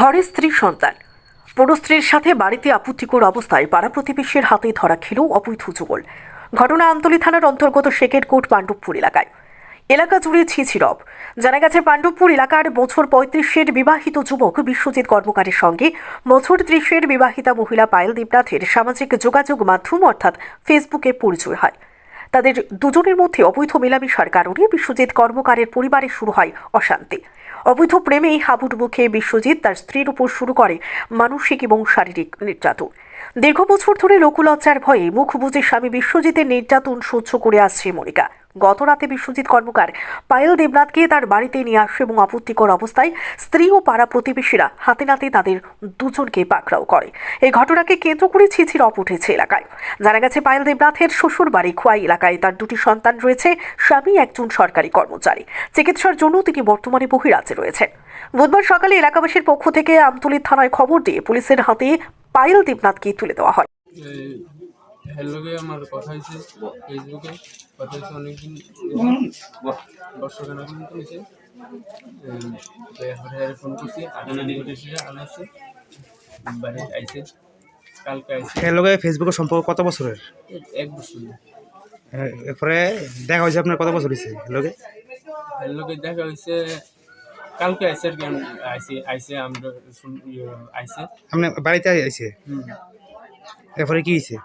ঘরে স্ত্রী সন্তান। পুরো স্ত্রীর সাথে বাড়িতে আপত্তিকর অবস্থায় পাড়া প্রতিবেশীর হাতে ধরা খেল অবৈধ যুগল। ঘটনা আমতলী থানার অন্তর্গত শেকেরকোট পাণ্ডবপুর এলাকায়। এলাকা জুড়ে ছিছিরব জানা গেছে, পাণ্ডবপুর এলাকার বছর পঁয়ত্রিশের বিবাহিত যুবক বিশ্বজিৎ কর্মকারের সঙ্গে বছর ত্রিশের বিবাহিতা মহিলা পায়েল দেবনাথের সামাজিক যোগাযোগ মাধ্যম অর্থাৎ ফেসবুকে পরিচয় হয়। তাদের দুজনের মধ্যে অবৈধ মেলামেশার কারণে বিশ্বজিৎ কর্মকারের পরিবারে শুরু হয় অশান্তি। অবৈধ প্রেমেই হাবুডুবু খেয়ে বিশ্বজিৎ তার স্ত্রীর উপর শুরু করে মানসিক এবং শারীরিক নির্যাতন। দীর্ঘ বছর ধরে লোকলজ্জার ভয়ে মুখ বুঝে স্বামী বিশ্বজিতের নির্যাতন সহ্য করে আসছে মনিকা। গত রাতে বিশ্বজিৎ কর্মকার। পায়েল দেবনাথকে তার বাড়িতে নিয়ে আসে এবং আপত্তিকর অবস্থায় স্ত্রী ও পাড়া প্রতিবেশীরা হাতে নাতে তাদের দুজনকে পাকড়াও করে। এই ঘটনাকে কেন্দ্র করে ছিছির অপ উঠেছে এলাকায়। জানা গেছে, পায়েল দেবনাথের শ্বশুর বাড়ি খোয়াই এলাকায় তার দুটি সন্তান রয়েছে, স্বামী একজন সরকারি কর্মচারী। চিকিৎসার জন্য তিনি বর্তমানে বহিরাজ্যে রয়েছেন। বুধবার সকালে এলাকাবাসীর পক্ষ থেকে আমতলী থানায় খবর দিয়ে পুলিশের হাতে পায়েল দেবনাথকে তুলে দেওয়া হয়। হ্যালোকে আমার কথা হয়েছে ফেসবুকে কথা হয়েছে অনেকদিন। বর্ষখানা পর্যন্ত হয়েছে। তো এরপরে ফোন করছি আনাইছে বাড়ি আইছে কালকে আইছে। এর লগে ফেসবুকের সম্পর্ক কত বছরের? এক বছর। এরপরে দেখা হয়েছে আপনার কত বছর হয়েছে লগে? হ্যালোকে দেখা হয়েছে কালকে আইছে আর কি আমি আইছে আইছে আমরা ইয়ে, আইছে। আপনি বাড়িতে আইছে? হুম। এরপরে কি হয়েছে?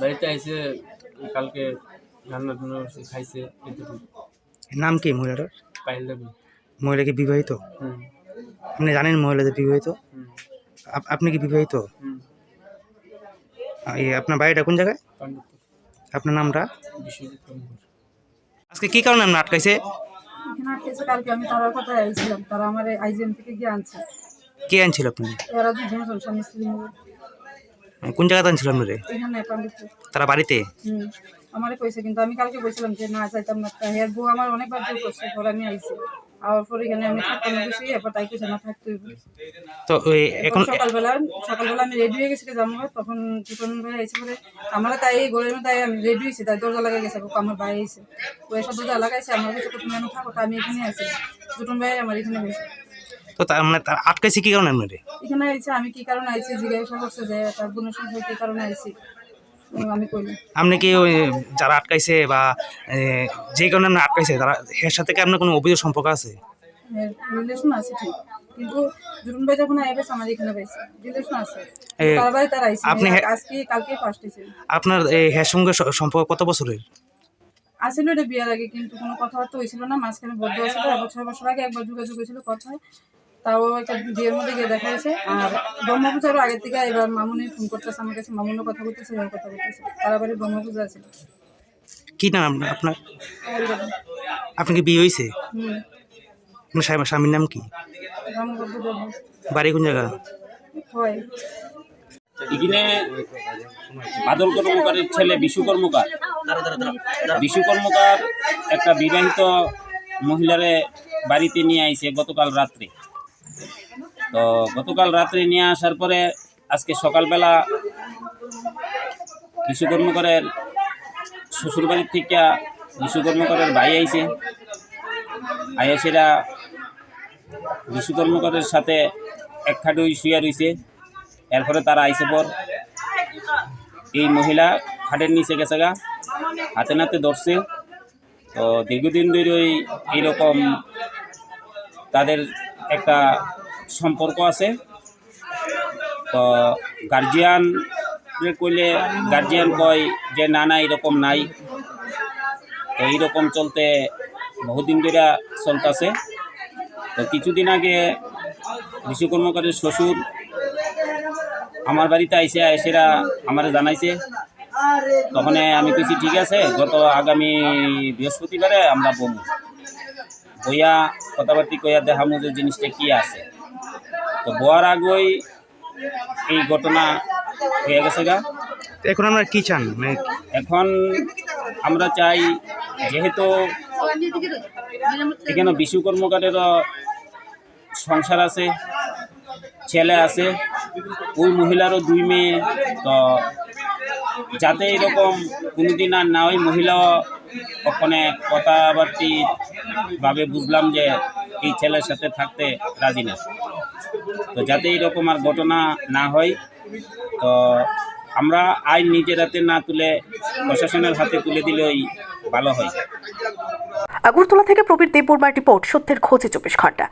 বাড়িতে আইছে কালকে রান্না টান্না করছে খাইছে এটুকু। নাম কি মহিলাটার? পাইল দেবে। মহিলা কি বিবাহিত? হুম। আপনি জানেন মহিলাদের বিবাহিত? হুম। আপ- আপনি কি বিবাহিত? হুম। এই আপনার বাড়িটা কোন জায়গায়? আপনার নামটা? বিশ্বজিৎ আজকে কি কারণে আপনি আটকাইছে? এখানে আটকেছে কালকে আমি তারার কথা আইছিলাম। তারা আমার আইজিএম থেকে গিয়ে আনছে। কে আনছিল আপনি এরা দুজন স্বামী স্ত্রী মিলে। কোন জায়গাতে আনছিল আপনারে তারা বাড়িতে? আমারে কইছে কিন্তু আমি কালকে বলছিলাম যে না চাইতাম না। হের বউ আমার অনেকবার জোর করছে পরে আমি আইছি। আর পরে এখানে আমি থাকতাম বেশি এরপর তাই কইছে না থাকতে তো ওই এখন সকালবেলা সকালবেলা আমি রেডি হয়ে গেছি যাব তখন টিফন ভাই আইসি পরে। আমরা তাই গরমের মধ্যে আমি রেডি হয়েছি তাই দরজা লাগাই গেছে আমার ভাই আইসে ও এসব দরজা লাগাইছে আমার কাছে তুমি আমি থাকো আমি এখানে আছি। দুটন ভাই আমার এখানে হয়েছে তো তার মানে তার আটকাইছে কি কারণে আপনারে? এখানে আইছে আমি কি কারণে আইছি জিজ্ঞাসা করছে যে তার বোনের সঙ্গে কি কারণে আইছি। আমি কইলাম আপনি কি ওই যারা আটকাইছে বা এ, যে কারণে আপনি আটকাইছে তারা এর সাথে কি আপনার কোনো অভিযোগ সম্পর্ক আছে? রিলেশন আছে ঠিক কিন্তু জুরুন ভাই যখন আইবে আমার এখানে পাইছে রিলেশন আছে। এ, তার বাড়ি তার আইছে। আপনি হে- আজকে কালকে ফার্স্ট আপনার হের সঙ্গে স- সম্পর্ক কত বছরের? আসলে এটা বিয়ার আগে কিন্তু কোনো কথাবার্তা হয়েছিল না। মাঝখানে বদ্ধ হয়েছিল এবার ছয় বছর আগে একবার যোগাযোগ হয়েছিল কথা তাও একটা বিয়ের মধ্যে গিয়ে দেখা হয়েছে আর ব্রহ্মপূজারও আগের থেকে এবার মামুনি ফোন করতেছে আমার কাছে। মামুনও কথা বলতেছে এবার কথা বলতেছে। তার ব্রহ্মপূজা আছে। কি নাম আপনার- আপনার আপনি কি বিয়ে হয়েছে আপনার স্বামীর নাম কি? বাড়ি কোন জায়গা? হয়। এখানে বাদল কর্মকারের ছেলে বিশু কর্মকার। বিশু কর্মকার একটা বিবাহিত মহিলারে বাড়িতে নিয়ে আইছে গতকাল রাত্রে। তো গতকাল রাত্রে নিয়ে আসার পরে আজকে সকালবেলা বিশু কর্মকারের শ্বশুরবাড়ির থেকে বিশু কর্মকারের ভাই আইছে। আইসেরা বিশু কর্মকারের সাথে এক খাটুই শুয়ে রইছে। এরপরে তারা আইসে পর। এই মহিলা খাটের নিচে গেছে গা, হাতে নাতে ধরছে। তো দীর্ঘদিন ধরে ওই এইরকম তাদের একটা সম্পর্ক আছে। তো গার্জিয়ান কইলে গার্জিয়ান কয় যে, না না, এরকম নাই। তো এইরকম চলতে বহুদিন ধরে চলতেছে। তো কিছুদিন আগে বিশু কর্মকারের শ্বশুর আমার বাড়িতে আইসে এসেরা আমার জানাইছে তখন আমি কইছি ঠিক আছে গত আগামী বৃহস্পতিবারে আমরা বমু। বইয়া কথাবার্তি কইয়া দেখামু যে জিনিসটা কি আছে। তো বোয়ার আগই এই ঘটনা হয়ে গেছে গা। এখন আপনার কি চান? মানে এখন আমরা চাই যেহেতু এখানে বিশু কর্মকারেরও সংসার আছে ছেলে আছে ওই মহিলারও দুই মেয়ে তো যাতে এরকম কোনোদিন আর না ওই মহিলা ওখানে কথাবার্তি ভাবে বুঝলাম যে এই ছেলের সাথে থাকতে রাজি না। তো যাতে এরকম আর ঘটনা না হয়, তো আমরা আইন নিজের হাতে না তুলে প্রশাসনের হাতে তুলে দিলেই ভালো হয়। আগরতলা থেকে প্রবীর দেববর্মার রিপোর্ট, সত্যের খোঁজে চব্বিশ ঘণ্টা।